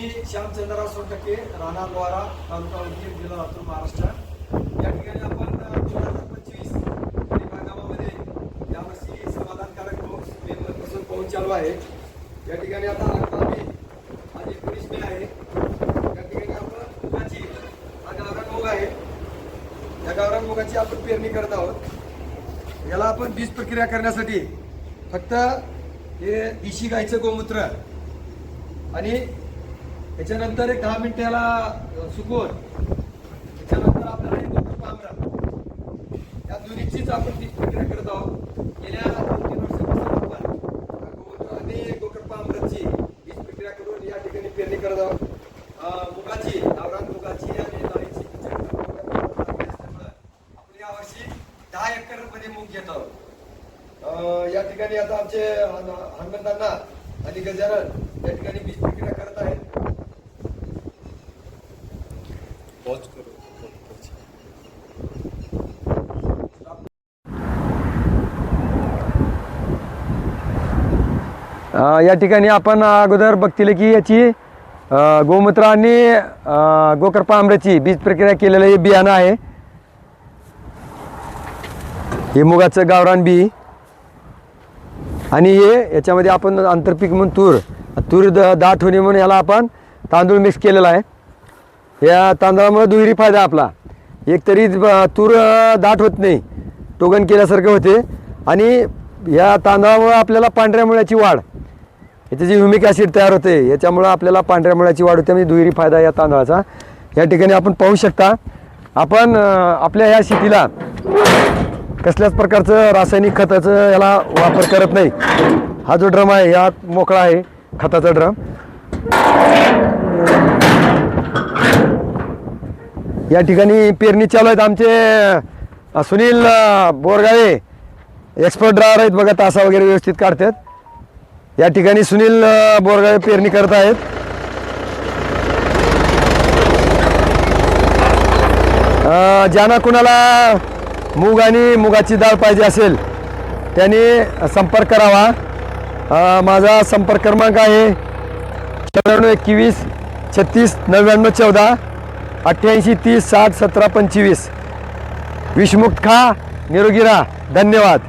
मी श्यामचंद्रराव सोनटके राणा द्वारा तालुका उद्योग जिल्हा लातूर महाराष्ट्र. या ठिकाणी आपण दोन हजार पंचवीस गावामध्ये यावर्षी समाधानकारक पाऊस मे पासून पाऊस चालू आहे. या ठिकाणी आता आगामी आज एकोणीस मे आहे. या ठिकाणी आपण मुगाची हा गावरान मुग आहे. या गावरान मुगाची आपण पेरणी करत आहोत. याला आपण बीज प्रक्रिया करण्यासाठी फक्त हे देशी गाईचं गोमूत्र आणि त्याच्यानंतर एक दहा मिनिटं याला सुकवून त्याच्यानंतर आपल्याला हे गोमूत्र पांढरा या दोन्हीचीच आपण बीज प्रक्रिया करत आहोत. गेल्या दोन तीन वर्षापासून आपण गोमूत्र आणि गोकर्पा अमृतची बीज प्रक्रिया करून या ठिकाणी पेरणी करत आहोत. अ, मुगाची गावरान मुगाची आणि डाळीची आपण यावर्षी दहा एकरमध्ये मूग घेत आहोत. या ठिकाणी आता आमचे हन- हनुमंतांना आणि गजानन या ठिकाणी बीज प्रक्रिया करत आहेत. अं, या ठिकाणी आपण अगोदर बघतील की याची गोमूत्र आणि गोकर्पा आंब्याची बीज प्रक्रिया केलेलं हे बियाणं आहे. हे मुगाचं गावरान बी. आणि हे याच्यामध्ये आपण आंतरपीक म्हणून तूर तूर द दाट होणे म्हणून याला आपण तांदूळ मिक्स केलेला आहे. या तांदळामुळे दुहेरी फायदा आपला. एक तरी तूर दाट होत नाही. टोगन केल्यासारखं होते. आणि या तांदळामुळे आपल्याला पांढऱ्या मुळ्याची वाढ. याचे जे ह्युमिक ॲसिड तयार होते याच्यामुळं आपल्याला पांढऱ्या मुळ्याची वाढ होते. म्हणजे दुहेरी फायदा या तांदळाचा. या ठिकाणी आपण पाहू शकता आपण आपल्या ह्या शेतीला कसल्याच प्रकारचं रासायनिक खताचं याला वापर करत नाही. हा जो ड्रम आहे हा मोकळा आहे खताचा ड्रम. या ठिकाणी पेरणी चालू आहेत आमचे सुनील अ, बोरगावे एक्सपर्ट ड्रायव्हर आहेत बघा तासा वगैरे व्यवस्थित काढतात. या ठिकाणी सुनील बोरगाळे बोरगावे पेरणी करत आहेत. ज्यांना कुणाला मूग आणि मुगाची डाळ पाहिजे असेल त्यांनी संपर्क करावा. माझा संपर्क क्रमांक आहे चौऱ्याण्णव एकवीस छत्तीस नव्याण्णव चौदा. अठ्ठ्याऐंशी तीस साठ सतरा पंचवीस. विषमुक्त खा निरोगी राहा. धन्यवाद.